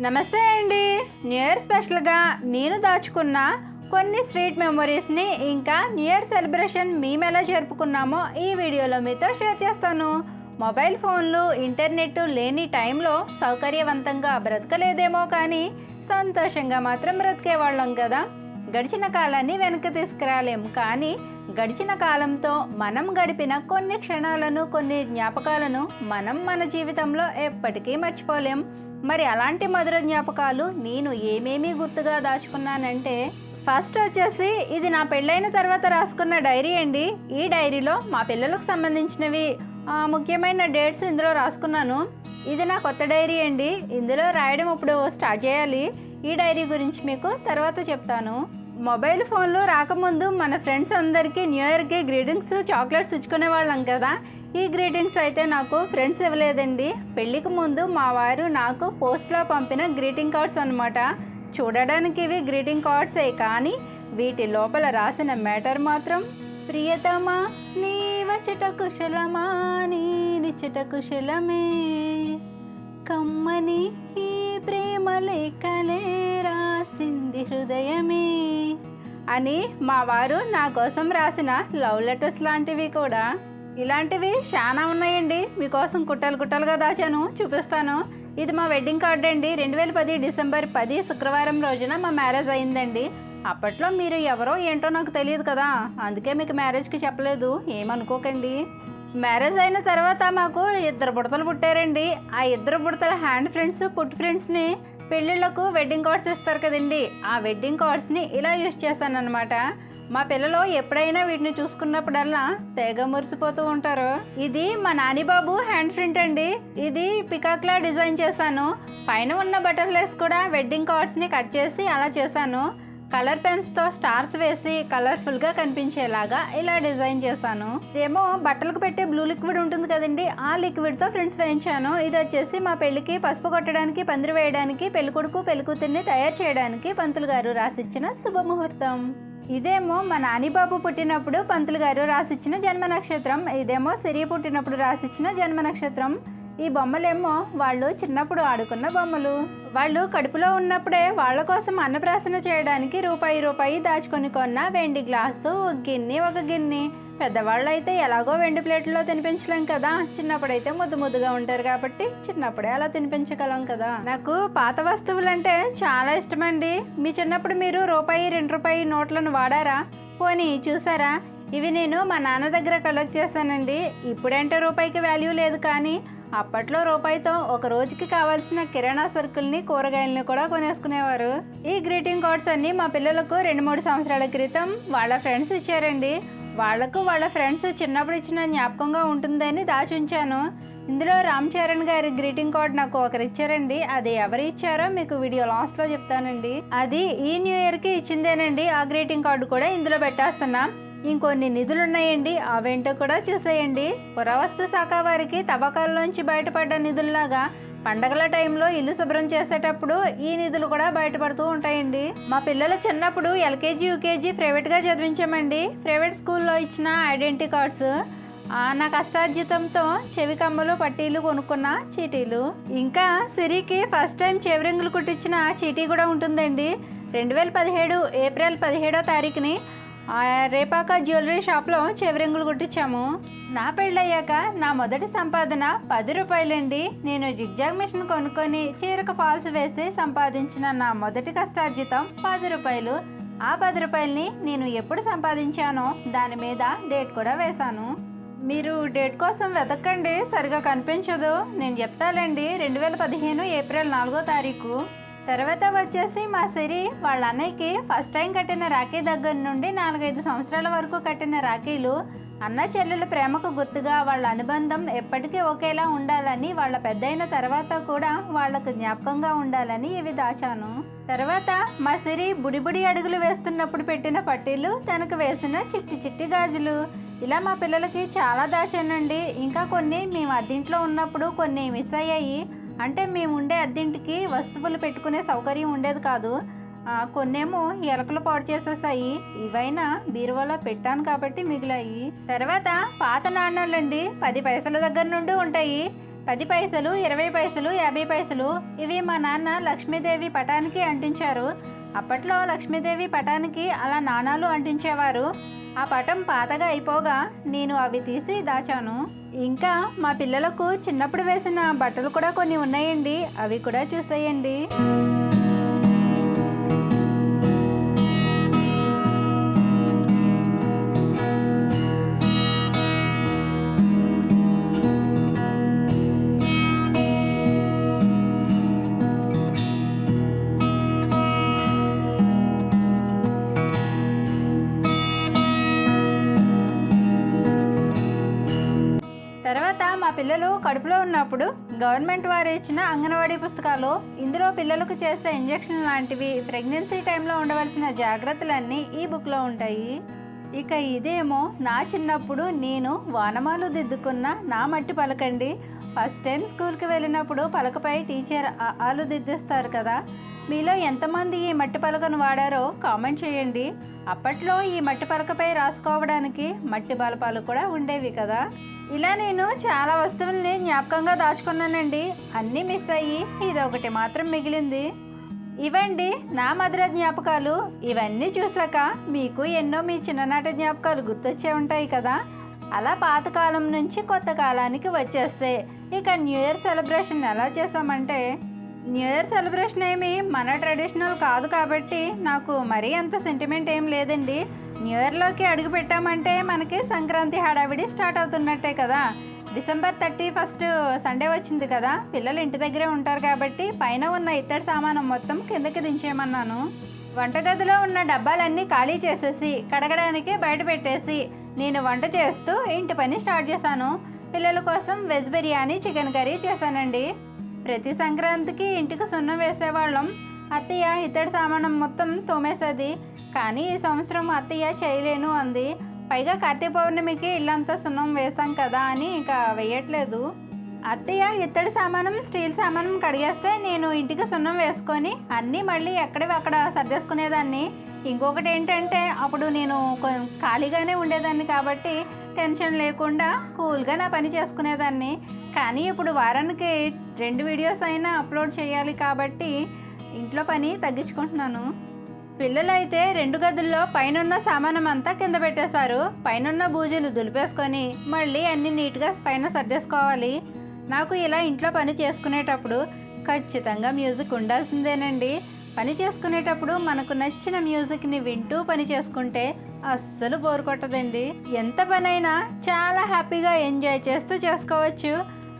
నమస్తే అండి. New year స్పెషల్గా నేను దాచుకున్న కొన్ని స్వీట్ మెమొరీస్ని ఇంకా న్యూ ఇయర్ సెలబ్రేషన్ మేము ఎలా జరుపుకున్నామో ఈ వీడియోలో మీతో షేర్ చేస్తాను. మొబైల్ ఫోన్లు ఇంటర్నెట్ లేని టైంలో సౌకర్యవంతంగా బ్రతకలేదేమో కానీ సంతోషంగా మాత్రం బ్రతికేవాళ్ళం కదా. గడిచిన కాలాన్ని వెనక్కి తీసుకురాలేం కానీ గడిచిన కాలంతో మనం గడిపిన కొన్ని క్షణాలను కొన్ని జ్ఞాపకాలను మనం మన జీవితంలో ఎప్పటికీ మర్చిపోలేం. మరి అలాంటి మధుర జ్ఞాపకాలు నేను ఏమేమి గుర్తుగా దాచుకున్నానంటే ఫస్ట్ వచ్చేసి ఇది నా పెళ్ళైన తర్వాత రాసుకున్న డైరీ అండి. ఈ డైరీలో మా పిల్లలకు సంబంధించినవి ముఖ్యమైన డేట్స్ ఇందులో రాసుకున్నాను. ఇది నా కొత్త డైరీ అండి. ఇందులో రాయడం ఇప్పుడు స్టార్ట్ చేయాలి. ఈ డైరీ గురించి మీకు తర్వాత చెప్తాను. మొబైల్ ఫోన్లు రాకముందు మన ఫ్రెండ్స్ అందరికీ న్యూ ఇయర్కి గ్రీటింగ్స్ చాక్లెట్స్ ఇచ్చుకునే వాళ్ళం కదా. ఈ గ్రీటింగ్స్ అయితే నాకు ఫ్రెండ్స్ ఇవ్వలేదండి. పెళ్ళికి ముందు మా వారు నాకు పోస్ట్లో పంపిన గ్రీటింగ్ కార్డ్స్ అనమాట చూడడానికి ఇవి గ్రీటింగ్ కార్డ్సే కానీ వీటి లోపల రాసిన మ్యాటర్ మాత్రం ప్రియతమా నీ వచ్చట కుశలమా నీ నిచ్చట కుశలమే. కమ్మని ఈ ప్రేమ లేఖలే రాసింది హృదయమే. అని మా వారు నా కోసం రాసిన లవ్ లెటర్స్ లాంటివి కూడా. ఇలాంటివి చాలా ఉన్నాయండి. మీకోసం కుట్టలు కుట్టలుగా దాచాను. చూపిస్తాను. ఇది మా వెడ్డింగ్ కార్డ్ అండి. రెండు వేల పది డిసెంబర్ పది శుక్రవారం రోజున మా మ్యారేజ్ అయిందండి. అప్పట్లో మీరు ఎవరో ఏంటో నాకు తెలియదు కదా. అందుకే మీకు మ్యారేజ్కి చెప్పలేదు. ఏమనుకోకండి. మ్యారేజ్ అయిన తర్వాత మాకు ఇద్దరు బుడతలు పుట్టారండి. ఆ ఇద్దరు బుడతల హ్యాండ్ ఫ్రెండ్స్ పుట్ ఫ్రెండ్స్ని పెళ్ళిళ్ళకు వెడ్డింగ్ కార్డ్స్ ఇస్తారు కదండి. ఆ వెడ్డింగ్ కార్డ్స్ని ఇలా యూజ్ చేశాను అనమాట మా పిల్లలు ఎప్పుడైనా వీటిని చూసుకున్నప్పుడల్లా తెగ మురిసిపోతూ ఉంటారు. ఇది మా నాని బాబు హ్యాండ్ ప్రింట్ అండి. ఇది పికాక్లా డిజైన్ చేశాను. పైన ఉన్న బటర్ఫ్లైస్ కూడా వెడ్డింగ్ కార్డ్స్ని కట్ చేసి అలా చేశాను. కలర్ పెన్స్తో స్టార్స్ వేసి కలర్ఫుల్గా కనిపించేలాగా ఇలా డిజైన్ చేశాను. ఇదేమో బట్టలకు పెట్టే బ్లూ లిక్విడ్ ఉంటుంది కదండి. ఆ లిక్విడ్తో ఫ్రెండ్స్ వేయించాను. ఇది వచ్చేసి మా పెళ్ళికి పసుపు కొట్టడానికి పందిరి వేయడానికి పెళ్ళికొడుకు పెళ్ళికూతుర్ని తయారు చేయడానికి పంతులు గారు రాసిచ్చిన శుభముహూర్తం. ఇదేమో మా నానిబాబు పుట్టినప్పుడు పంతులు గారు రాసిచ్చిన జన్మ నక్షత్రం. ఇదేమో సిరి పుట్టినప్పుడు రాసిచ్చిన జన్మ నక్షత్రం. ఈ బొమ్మలేమో వాళ్ళు చిన్నప్పుడు ఆడుకున్న బొమ్మలు. వాళ్ళు కడుపులో ఉన్నప్పుడే వాళ్ళ కోసం అన్నప్రాసన చేయడానికి రూపాయి రూపాయి దాచుకొని కొన్న వెండి గ్లాసు ఒక గిన్నె ఒక గిన్నె. పెద్దవాళ్ళు అయితే ఎలాగో వెండి ప్లేట్లో తినిపించలేం కదా. చిన్నప్పుడైతే ముద్దు ముద్దుగా ఉంటారు కాబట్టి చిన్నప్పుడే అలా తినిపించగలం కదా. నాకు పాత వస్తువులు అంటే చాలా ఇష్టమండి. మీ చిన్నప్పుడు మీరు రూపాయి రెండు రూపాయి నోట్లను వాడారా? పోనీ చూసారా? ఇవి నేను మా నాన్న దగ్గర కలెక్ట్ చేశానండి. ఇప్పుడంటే రూపాయికి వాల్యూ లేదు కానీ అప్పట్లో రూపాయితో ఒక రోజుకి కావాల్సిన కిరాణా సరుకుల్ని కూరగాయలని కూడా కొనేసుకునేవారు. ఈ గ్రీటింగ్ కార్డ్స్ అన్ని మా పిల్లలకు రెండు మూడు సంవత్సరాల క్రితం వాళ్ళ ఫ్రెండ్స్ ఇచ్చారండి. వాళ్ళకు వాళ్ళ ఫ్రెండ్స్ చిన్నప్పుడు ఇచ్చిన జ్ఞాపకంగా ఉంటుందని దాచి ఉంచాను ఇందులో రామ్ చరణ్ గారి గ్రీటింగ్ కార్డ్ నాకు ఒకరు ఇచ్చారండి. అది ఎవరు ఇచ్చారో మీకు వీడియో లాస్ట్లో చెప్తానండి. అది ఈ న్యూ ఇయర్కి ఇచ్చిందేనండి. ఆ గ్రీటింగ్ కార్డు కూడా ఇందులో పెట్టేస్తున్నాం. ఇంకొన్ని నిధులు ఉన్నాయండి అవేంటో కూడా చూసేయండి. పురావస్తు శాఖ వారికి తవ్వకాల్లోంచి బయటపడ్డ నిధుల్లాగా పండగల టైంలో ఇల్లు శుభ్రం చేసేటప్పుడు ఈ నిధులు కూడా బయటపడుతూ ఉంటాయండి. మా పిల్లలు చిన్నప్పుడు ఎల్కేజీ యూకేజీ ప్రైవేట్గా చదివించామండి. ప్రైవేట్ స్కూల్లో ఇచ్చిన ఐడెంటిటీ కార్డ్స్ ఆ, నా కష్టార్జితంతో చెవి కమ్మలు పట్టీలు కొనుక్కున్న చీటీలు. ఇంకా సిరికి ఫస్ట్ టైం చెవిరింగులు కుట్టించిన చీటీ కూడా ఉంటుందండి. రెండు వేల పదిహేడు ఏప్రిల్ పదిహేడో తారీఖుని రేపాక జ్యువెలరీ షాప్లో చెవిరింగులు కుట్టించాము. నా పెళ్ళయ్యాక నా మొదటి సంపాదన పది రూపాయలండి. నేను జిగ్జాగ్ మిషన్ కొనుక్కొని చీరకు ఫాల్స్ వేసి సంపాదించిన నా మొదటి కష్టార్జితం పది రూపాయలు. ఆ పది రూపాయలని నేను ఎప్పుడు సంపాదించానో దాని మీద డేట్ కూడా వేశాను. మీరు డేట్ కోసం వెతకండి సరిగా కనిపించదు. నేను చెప్తాలండి రెండు వేల పదిహేను ఏప్రిల్ నాలుగో తారీఖు. తర్వాత వచ్చేసి మా సిరి వాళ్ళ అన్నయ్యకి ఫస్ట్ టైం కట్టిన రాఖీ దగ్గర నుండి నాలుగైదు సంవత్సరాల వరకు కట్టిన రాఖీలు అన్న చెల్లెల ప్రేమకు గుర్తుగా వాళ్ళ అనుబంధం ఎప్పటికీ ఒకేలా ఉండాలని వాళ్ళ పెద్దయిన తర్వాత కూడా వాళ్ళకు జ్ఞాపకంగా ఉండాలని ఇవి దాచాను. తర్వాత మా సిరి బుడిబుడి అడుగులు వేస్తున్నప్పుడు పెట్టిన పట్టీలు తనకు వేసిన చిట్టి చిట్టి గాజులు. ఇలా మా పిల్లలకి చాలా దాచానండి. ఇంకా కొన్ని మేము అద్దింట్లో ఉన్నప్పుడు కొన్ని మిస్ అయ్యాయి. అంటే మేము ఉండే అద్దెంటికి వస్తువులు పెట్టుకునే సౌకర్యం ఉండేది కాదు. కొన్నేమో ఎలకలు పాడు చేసేసాయి. ఇవైనా బీరువాలో పెట్టాను కాబట్టి మిగిలాయి. తర్వాత పాత నాణ్యాలండి పది పైసల దగ్గర నుండి ఉంటాయి. పది పైసలు ఇరవై పైసలు యాభై పైసలు ఇవి మా నాన్న లక్ష్మీదేవి పటానికి అంటించారు. అప్పట్లో లక్ష్మీదేవి పటానికి అలా నాణాలు అంటించేవారు. ఆ పటం పాతగా అయిపోగా నేను అవి తీసి దాచాను. ఇంకా మా పిల్లలకు చిన్నప్పుడు వేసిన బట్టలు కూడా కొన్ని ఉన్నాయండి. అవి కూడా చూసేయండి. పిల్లలు కడుపులో ఉన్నప్పుడు గవర్నమెంట్ వారు ఇచ్చిన అంగన్వాడీ పుస్తకాలు ఇందులో పిల్లలకు చేసే ఇంజెక్షన్ లాంటివి ప్రెగ్నెన్సీ టైంలో ఉండవలసిన జాగ్రత్తలన్నీ ఈ బుక్లో ఉంటాయి. ఇక ఇదేమో నా చిన్నప్పుడు నేను వానమాలు దిద్దుకున్న నా మట్టి పలకండి. ఫస్ట్ టైం స్కూల్కి వెళ్ళినప్పుడు పలకపై టీచర్ ఆలు దిద్దిస్తారు కదా. మీలో ఎంతమంది ఈ మట్టి పలకను వాడారో కామెంట్ చేయండి. అప్పట్లో ఈ మట్టి పలకపై రాసుకోవడానికి మట్టి బలపాలు కూడా ఉండేవి కదా. ఇలా నేను చాలా వస్తువుల్ని జ్ఞాపకంగా దాచుకున్నానండి. అన్నీ మిస్ అయ్యి ఇదొకటి మాత్రం మిగిలింది. ఇవండి నా మధుర జ్ఞాపకాలు. ఇవన్నీ చూశాక మీకు ఎన్నో మీ చిన్ననాటి జ్ఞాపకాలు గుర్తొచ్చే ఉంటాయి కదా. అలా పాతకాలం నుంచి కొత్త కాలానికి వచ్చేస్తే ఇక న్యూ ఇయర్ సెలబ్రేషన్ ఎలా చేసామంటే న్యూ ఇయర్ సెలబ్రేషన్ ఏమి మన ట్రెడిషనల్ కాదు కాబట్టి నాకు మరీ అంత సెంటిమెంట్ ఏం లేదండి. న్యూ ఇయర్లోకి అడుగు పెట్టామంటే మనకి సంక్రాంతి హడావిడి స్టార్ట్ అవుతున్నట్టే కదా. డిసెంబర్ థర్టీ ఫస్ట్ సండే వచ్చింది కదా. పిల్లలు ఇంటి దగ్గరే ఉంటారు కాబట్టి పైన ఉన్న ఇత్తడి సామానం మొత్తం కిందకి దించేయమన్నాను. వంటగదిలో ఉన్న డబ్బాలన్నీ ఖాళీ చేసేసి కడగడానికి బయట పెట్టేసి నేను వంట చేస్తూ ఇంటి పని స్టార్ట్ చేశాను. పిల్లల కోసం వెజ్ బిర్యానీ చికెన్ కర్రీ చేశానండి. ప్రతి సంక్రాంతికి ఇంటికి సున్నం వేసేవాళ్ళం. అత్తయ్య ఇత్తడి సామానం మొత్తం తోమేసేది. కానీ ఈ సంవత్సరం అత్తయ్య చేయలేను అంది. పైగా కార్తీక పౌర్ణమికి ఇల్లంతా సున్నం వేసాం కదా అని ఇక వేయట్లేదు. అత్తయ్య ఇత్తడి సామానం స్టీల్ సామానం కడిగేస్తే నేను ఇంటికి సున్నం వేసుకొని అన్నీ మళ్ళీ ఎక్కడివి అక్కడ సర్దేసుకునేదాన్ని. ఇంకొకటి ఏంటంటే అప్పుడు నేను ఖాళీగానే ఉండేదాన్ని కాబట్టి టెన్షన్ లేకుండా కూల్గా నా పని చేసుకునేదాన్ని. కానీ ఇప్పుడు వారానికి రెండు వీడియోస్ అయినా అప్లోడ్ చేయాలి కాబట్టి ఇంట్లో పని తగ్గించుకుంటున్నాను. పిల్లలైతే రెండు గదుల్లో పైనున్న సామానం అంతా కింద పెట్టేశారు. పైనున్న బూజులు దులిపేసుకొని మళ్ళీ అన్ని నీట్గా పైన సర్దేసుకోవాలి. నాకు ఇలా ఇంట్లో పని చేసుకునేటప్పుడు ఖచ్చితంగా మ్యూజిక్ ఉండాల్సిందేనండి. పని చేసుకునేటప్పుడు మనకు నచ్చిన మ్యూజిక్ని వింటూ పని చేసుకుంటే అస్సలు బోర్ కొట్టదండి. ఎంత పనైనా చాలా హ్యాపీగా ఎంజాయ్ చేస్తూ చేసుకోవచ్చు.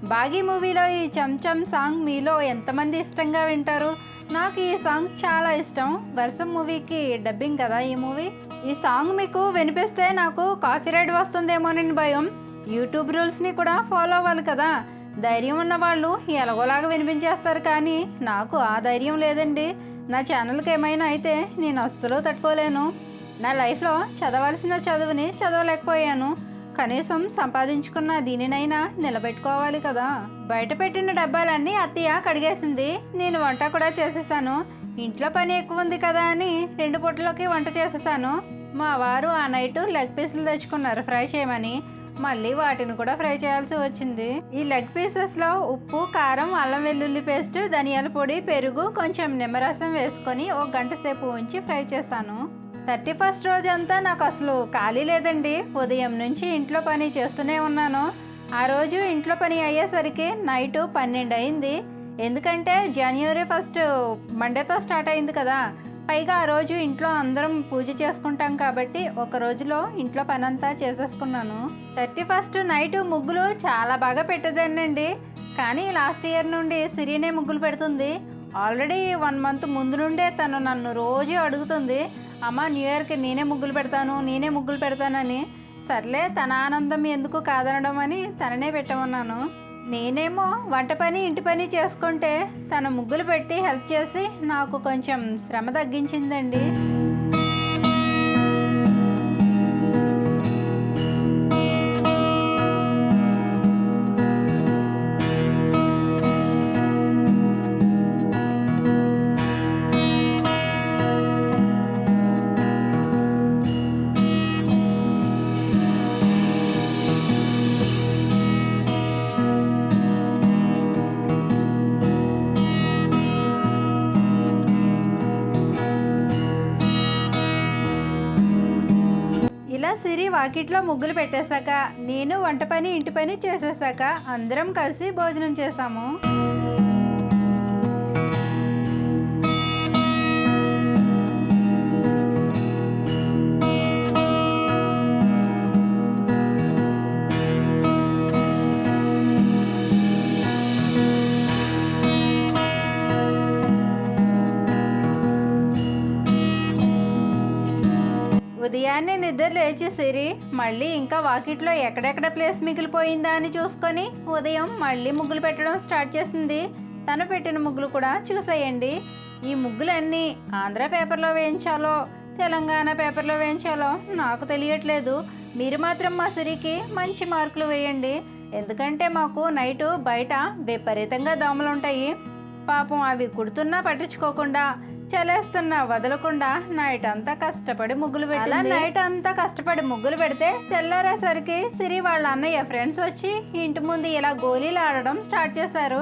బాగీ మూవీలో ఈ చంచం సాంగ్ మీలో ఎంతమంది ఇష్టంగా వింటారు? నాకు ఈ సాంగ్ చాలా ఇష్టం. వర్షం మూవీకి డబ్బింగ్ కదా ఈ మూవీ. ఈ సాంగ్ మీకు వినిపిస్తే నాకు కాఫీ రైడ్ వస్తుందేమోనని భయం. యూట్యూబ్ రూల్స్ని కూడా ఫాలో అవ్వాలి కదా. ధైర్యం ఉన్న వాళ్ళు ఎలాగోలాగా వినిపించేస్తారు కానీ నాకు ఆ ధైర్యం లేదండి. నా ఛానల్కి ఏమైనా అయితే నేను అస్సలు తట్టుకోలేను. నా లైఫ్లో చదవాల్సిన చదువుని చదవలేకపోయాను. కనీసం సంపాదించుకున్న దీనినైనా నిలబెట్టుకోవాలి కదా. బయట పెట్టిన డబ్బాలన్నీ అత్తయ్య కడిగేసింది. నేను వంట కూడా చేసేసాను. ఇంట్లో పని ఎక్కువ ఉంది కదా అని రెండు పూటలోకి వంట చేసేసాను. మా వారు ఆ నైట్ లెగ్ పీసులు తెచ్చుకున్నారు ఫ్రై చేయమని. మళ్ళీ వాటిని కూడా ఫ్రై చేయాల్సి వచ్చింది. ఈ లెగ్ పీసెస్లో ఉప్పు కారం అల్లం వెల్లుల్లి పేస్ట్ ధనియాల పొడి పెరుగు కొంచెం నిమ్మరసం వేసుకొని ఒక గంట సేపు ఉంచి ఫ్రై చేశాను. థర్టీ ఫస్ట్ రోజంతా నాకు అసలు ఖాళీ లేదండి. ఉదయం నుంచి ఇంట్లో పని చేస్తూనే ఉన్నాను. ఆ రోజు ఇంట్లో పని అయ్యేసరికి నైట్ పన్నెండు అయింది ఎందుకంటే జనవరి ఫస్ట్ మండేతో స్టార్ట్ అయింది కదా. పైగా ఆ రోజు ఇంట్లో అందరం పూజ చేసుకుంటాం కాబట్టి ఒక రోజులో ఇంట్లో పనంతా చేసేసుకున్నాను. థర్టీ ఫస్ట్ నైట్ ముగ్గులు చాలా బాగా పెట్టేదానండి కానీ లాస్ట్ ఇయర్ నుండి సిరినే ముగ్గులు పెడుతుంది. ఆల్రెడీ వన్ మంత్ ముందు నుండే తను నన్ను రోజు అడుగుతుంది. అమ్మ న్యూ ఇయర్కి నేనే ముగ్గులు పెడతాను నేనే ముగ్గులు పెడతానని. సర్లే తన ఆనందం ఎందుకు కాదనడం అని తననే పెట్టమన్నాను. నేనేమో వంట పని ఇంటి పని చేసుకుంటే తన ముగ్గులు పెట్టి హెల్ప్ చేసి నాకు కొంచెం శ్రమ తగ్గించిందండి. సిరి వాకిట్లో ముగ్గులు పెట్టేశాక నేను వంట పని ఇంటి పని చేసేసాక అందరం కలిసి భోజనం చేశాము. ఉదయాన్నే నిద్ర లేచి సిరి మళ్ళీ ఇంకా వాకిట్లో ఎక్కడెక్కడ ప్లేస్ మిగిలిపోయిందా అని చూసుకొని ఉదయం మళ్ళీ ముగ్గులు పెట్టడం స్టార్ట్ చేసింది. తను పెట్టిన ముగ్గులు కూడా చూసేయండి. ఈ ముగ్గులన్నీ ఆంధ్ర పేపర్లో వేయించాలో తెలంగాణ పేపర్లో వేయించాలో నాకు తెలియట్లేదు. మీరు మాత్రం మా సిరికి మంచి మార్కులు వేయండి. ఎందుకంటే మాకు నైటు బయట విపరీతంగా దోమలు ఉంటాయి పాపం అవి కుడుతున్నా పట్టించుకోకుండా చలేస్తున్నా వదలకుండా నైట్ అంతా కష్టపడి ముగ్గులు పెట్టి నైట్ అంతా కష్టపడి ముగ్గులు పెడితే తెల్లారేసరికి సిరి వాళ్ళ అన్నయ్య ఫ్రెండ్స్ వచ్చి ఇంటి ముందు ఇలా గోళీలు ఆడడం స్టార్ట్ చేశారు.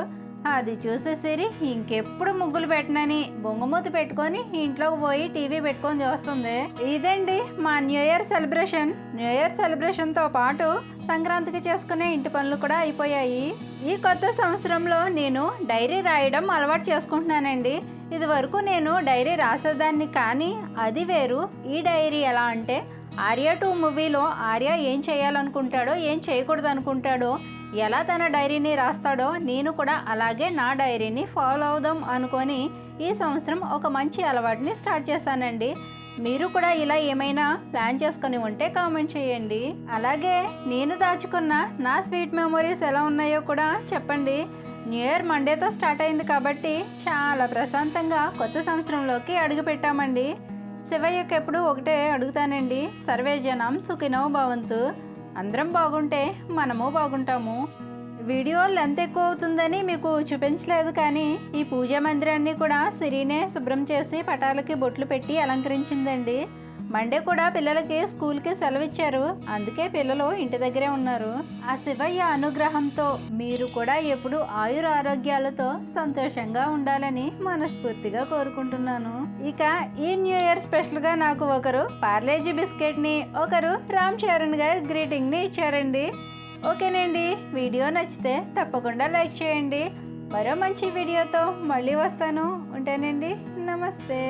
అది చూసేసరి ఇంకెప్పుడు ముగ్గులు పెట్టనని బొంగమూతి పెట్టుకొని ఇంట్లోకి పోయి టీవీ పెట్టుకొని చూస్తుంది. ఇదండి మా new year celebration. New year సెలబ్రేషన్తో పాటు సంక్రాంతికి చేసుకునే ఇంటి పనులు కూడా అయిపోయాయి. ఈ కొత్త సంవత్సరంలో నేను డైరీ రాయడం అలవాటు చేసుకుంటున్నానండి. ఇది వరకు నేను డైరీ రాసేదాన్ని కానీ అది వేరు. ఈ డైరీ ఎలా అంటే ఆర్య టూ మూవీలో ఆర్య ఏం చేయాలనుకుంటాడో ఏం చేయకూడదు అనుకుంటాడో ఎలా తన డైరీని రాస్తాడో నేను కూడా అలాగే నా డైరీని ఫాలో అవుదాం అనుకొని ఈ సంవత్సరం ఒక మంచి అలవాటుని స్టార్ట్ చేశానండి. మీరు కూడా ఇలా ఏమైనా ప్లాన్ చేసుకొని ఉంటే కామెంట్ చేయండి. అలాగే నేను దాచుకున్న నా స్వీట్ మెమొరీస్ ఎలా ఉన్నాయో కూడా చెప్పండి. న్యూ ఇయర్ మండేతో స్టార్ట్ అయింది కాబట్టి చాలా ప్రశాంతంగా కొత్త సంవత్సరంలోకి అడుగు పెట్టామండి. శివయ్యకి ఎప్పుడు ఒకటే అడుగుతానండి. సర్వే జనం సుఖినో భవంతు. అందరం బాగుంటే మనము బాగుంటాము. వీడియో లెంత్ ఎక్కువ అవుతుందని మీకు చూపించలేదు కానీ ఈ పూజా మందిరాన్ని కూడా సిరీనే శుభ్రం చేసి పటాలకి బొట్లు పెట్టి అలంకరించిందండి. మండే కూడా పిల్లలకి స్కూల్కి సెలవు ఇచ్చారు అందుకే పిల్లలు ఇంటి దగ్గరే ఉన్నారు. ఆ శివయ్య అనుగ్రహంతో మీరు కూడా ఎప్పుడు ఆయుర ఆరోగ్యాలతో సంతోషంగా ఉండాలని మనస్ఫూర్తిగా కోరుకుంటున్నాను. ఇక ఈ న్యూ ఇయర్ స్పెషల్గా నాకు ఒకరు పార్లేజీ బిస్కెట్ని ఒకరు రామ్ చరణ్ గారు గ్రీటింగ్ని ఇచ్చారండి. ఓకేనండి వీడియో నచ్చితే తప్పకుండా లైక్ చేయండి. మరో మంచి వీడియోతో మళ్ళీ వస్తాను. ఉంటానండి. నమస్తే.